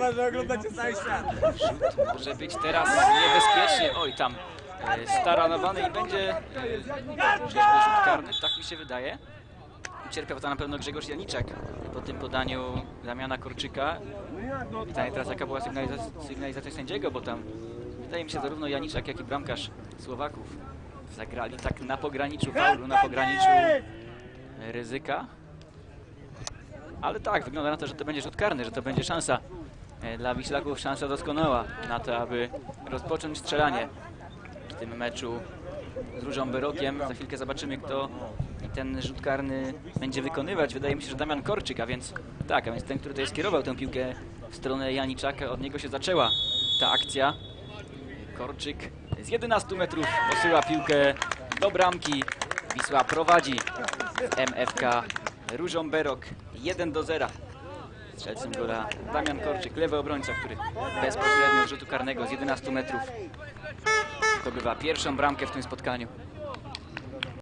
wygląda, że oglądacie cały świat. Może być teraz niebezpiecznie. Oj, tam e, staranowany i będzie e, rzut karny, tak mi się wydaje. Cierpiał to na pewno Grzegorz Janiczak po tym podaniu Damiana Korczyka. Pytanie teraz, jaka była sygnalizacja, sygnalizacja sędziego, bo tam wydaje mi się zarówno Janiczak, jak i bramkarz Słowaków zagrali tak na pograniczu faulu, na pograniczu ryzyka. Ale tak, wygląda na to, że to będzie rzut karny, że to będzie szansa dla Wiślaków, szansa doskonała na to, aby rozpocząć strzelanie w tym meczu z Różą Berokiem. Za chwilkę zobaczymy, kto ten rzut karny będzie wykonywać. Wydaje mi się, że Damian Korczyk, a więc tak, a więc ten, który tutaj skierował tę piłkę w stronę Janiczaka, od niego się zaczęła ta akcja. Korczyk z 11 metrów posyła piłkę do bramki. Wisła prowadzi MFK Różą Berok 1 do 0. Strzelcem gola Damian Korczyk, lewy obrońca, który bezpośrednio rzutu karnego z 11 metrów zdobywa pierwszą bramkę w tym spotkaniu.